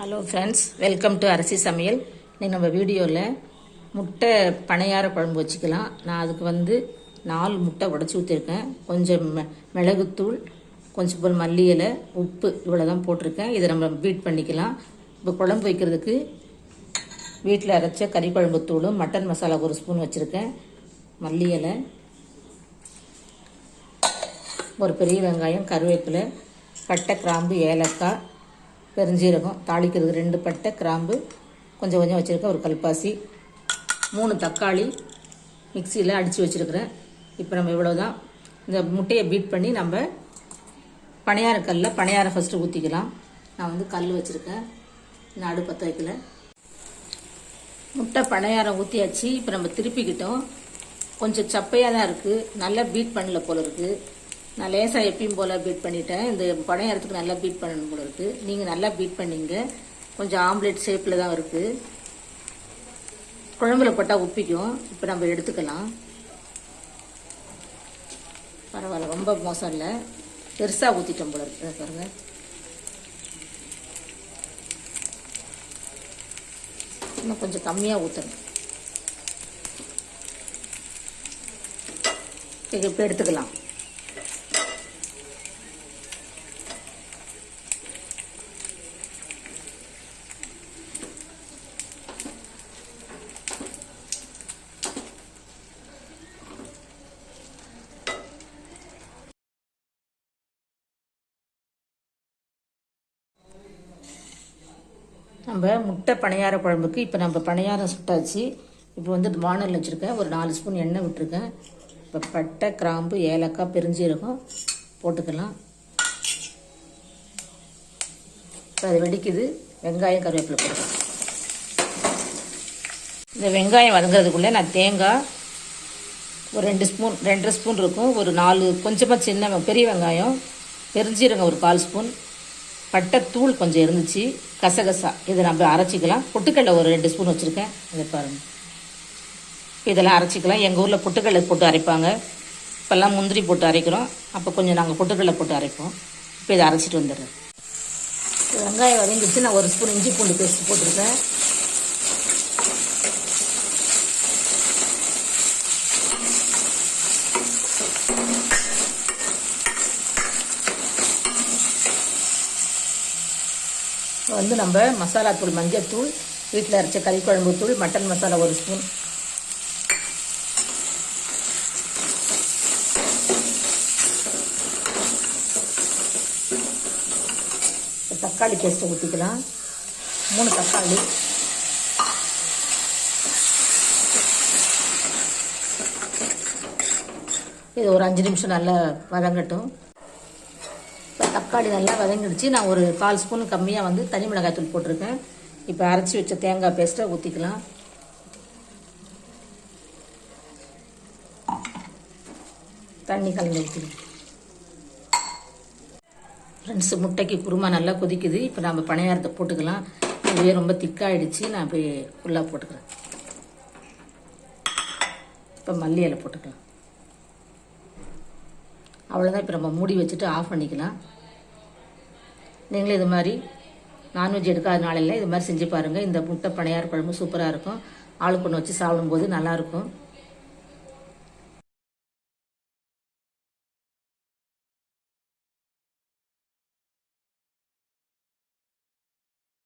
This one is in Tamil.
ஹலோ ஃப்ரெண்ட்ஸ் வெல்கம் டு அரிசி சமையல் இன்னைக்கு நம்ம வீடியோவில் முட்டை பனையார குழம்பு வச்சுக்கலாம். நான் அதுக்கு வந்து நாலு முட்டை உடச்சி ஊற்றிருக்கேன் கொஞ்சம் மிளகுத்தூள் கொஞ்சம் போல் மல்லி இலை உப்பு இவ்வளோ தான் போட்டிருக்கேன். இதை நம்ம பீட் பண்ணிக்கலாம். இப்போ குழம்பு வைக்கிறதுக்கு வீட்டில் அரைச்ச கறி குழம்பு தூளும் மட்டன் மசாலா ஒரு ஸ்பூன் வச்சுருக்கேன். மல்லி இலை ஒரு பெரிய வெங்காயம் கருவேப்பிலை பட்டை கிராம்பு ஏலக்காய் பெருஞ்சீரகம் தாளிக்கிறதுக்கு ரெண்டு பட்டை கிராம்பு கொஞ்சம் கொஞ்சம் வச்சுருக்கேன் ஒரு கல்பாசி மூணு தக்காளி மிக்சியில் அடித்து வச்சுருக்கிறேன். இப்போ நம்ம இவ்வளோ தான் இந்த முட்டையை பீட் பண்ணி நம்ம பணியார கல்லில் பணியாரம் ஃபஸ்ட்டு ஊற்றிக்கலாம் நான் வந்து கல் வச்சுருக்கேன். நான் அடுப்பு பற்ற வைக்கல. முட்டை பணியாரம் ஊற்றியாச்சு இப்போ நம்ம திருப்பிக்கிட்டோம். கொஞ்சம் சப்பையாக தான் இருக்குது நல்லா பீட் பண்ணல போல இருக்குது நான் லேசாக எப்பயும் போல் பீட் பண்ணிட்டேன். இந்த பணியாரத்துக்கு நல்லா பீட் பண்ணணும் போல இருக்குது நீங்கள் நல்லா பீட் பண்ணீங்க. கொஞ்சம் ஆம்லேட் ஷேப்பில் தான் இருக்குது குழம்புல போட்டால் உப்பிக்கும். இப்போ நம்ம எடுத்துக்கலாம். பரவாயில்ல ரொம்ப மோசம் இல்லை. பெருசாக ஊற்றிட்டோம் போல இருக்கு. பாருங்கள் இன்னும் கொஞ்சம் கம்மியாக ஊற்றணும் இப்போ எடுத்துக்கலாம். நம்ம முட்டை பணியார குழம்புக்கு இப்போ நம்ம பணியாரம் சுட்டாச்சு. இப்போ வந்து வானல் வச்சுருக்கேன். ஒரு நாலு ஸ்பூன் எண்ணெய் விட்டுருக்கேன். இப்போ பட்டை கிராம்பு ஏலக்காய் பெருஞ்சீரகம் போட்டுக்கலாம். இப்போ அது வெடிக்குது. வெங்காயம் கருவேப்பிலை போட்டுக்கலாம் இந்த வெங்காயம் வதங்குறதுக்குள்ளே நான் தேங்காய் ஒரு ரெண்டு ஸ்பூன் ரெண்டரை ஸ்பூன் இருக்கும். ஒரு நாலு கொஞ்சமாக சின்ன பெரிய வெங்காயம் பெருஞ்சீரகம் ஒரு கால் ஸ்பூன். பட்டைத்தூள் கொஞ்சம் இருந்துச்சு. கசகசா. இதை நம்ம அரைச்சிக்கலாம். பொட்டுக்கடலை ஒரு ரெண்டு ஸ்பூன் வச்சுருக்கேன். இதை பாருங்கள் இதெல்லாம் அரைச்சிக்கலாம். எங்கள் ஊரில் பொட்டுக்கடலை போட்டு அரைப்பாங்க. இப்போல்லாம் முந்திரி போட்டு அரைக்கிறோம். அப்போ கொஞ்சம் நாங்கள் பொட்டுக்கடலை போட்டு அரைப்போம். இப்போ இதை அரைச்சிட்டு வந்துடுறேன். வெங்காயம் வதங்கிடுச்சு. நான் ஒரு ஸ்பூன் இஞ்சி பூண்டு பேஸ்ட் போட்டிருக்கேன். வந்து நம்ம மசாலா தூள் மஞ்சள் தூள் வீட்டில் அரைச்ச கறி குழம்பு தூள் மட்டன் மசாலா ஒரு ஸ்பூன். தக்காளி பேஸ்ட்டை ஊற்றிக்கலாம் மூணு தக்காளி. இது ஒரு அஞ்சு நிமிஷம் நல்லா வதங்கட்டும். தக்காளி நல்லா வதங்கிடுச்சு. நான் ஒரு கால் ஸ்பூன் கம்மியாக வந்து தனி மிளகாய் தூள் போட்டிருக்கேன். இப்போ அரைச்சி வச்ச தேங்காய் பேஸ்ட்டை ஊற்றிக்கலாம் தண்ணி கலந்து ஊற்றிக்கலாம் ஃப்ரெண்ட்ஸ் முட்டைக்கு குருமா நல்லா கொதிக்குது. இப்போ நம்ம பணியாரத்தை போட்டுக்கலாம். இதுவே ரொம்ப திக்காயிடுச்சு. நான் அப்படியே ஃபுல்லாக போட்டுக்கிறேன். இப்போ மல்லி இலை போட்டுக்கலாம். அவ்வளோதான் இப்போ நம்ம மூடி வச்சுட்டு ஆஃப் பண்ணிக்கலாம். நீங்களும் இது மாதிரி நான்வெஜ் எடுக்காத நாளையில் இது மாதிரி செஞ்சு பாருங்கள் இந்த முட்டை பனையார் குழம்பு சூப்பராக இருக்கும். ஆளுக்கு ஒன்று வச்சு சாப்பிடும்போது நல்லாயிருக்கும்